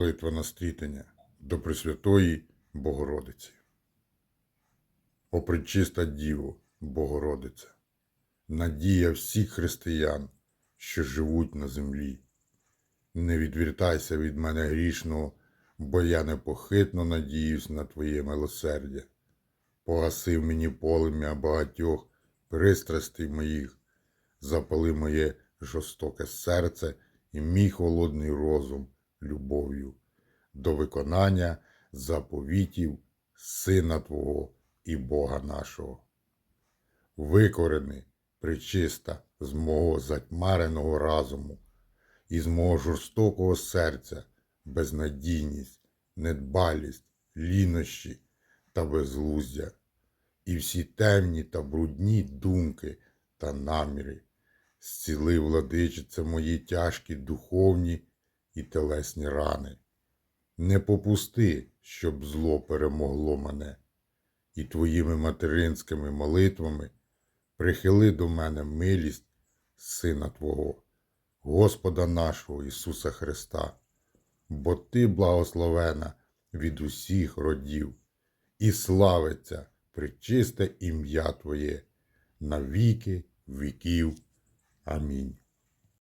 Молитва на стрітення до Пресвятої Богородиці. О пречиста Діво, Богородице, надія всіх християн, що живуть на землі. Не відвертайся від мене грішного, бо я непохитно надіюсь на Твоє милосердя. Погасив мені полум'я багатьох пристрастей моїх, запали моє жорстоке серце і мій холодний розум любов'ю до виконання заповітів Сина Твого і Бога нашого. Викорени, причиста з мого затьмареного разуму і з мого жорстокого серця безнадійність, недбалість, лінощі та безглуздя, і всі темні та брудні думки та наміри. Зціли, владичице, мої тяжкі духовні і телесні рани. Не попусти, щоб зло перемогло мене, і твоїми материнськими молитвами прихили до мене милість Сина Твого, Господа нашого Ісуса Христа, бо Ти благословена від усіх родів, і славиться причисте ім'я Твоє на віки віків. Амінь.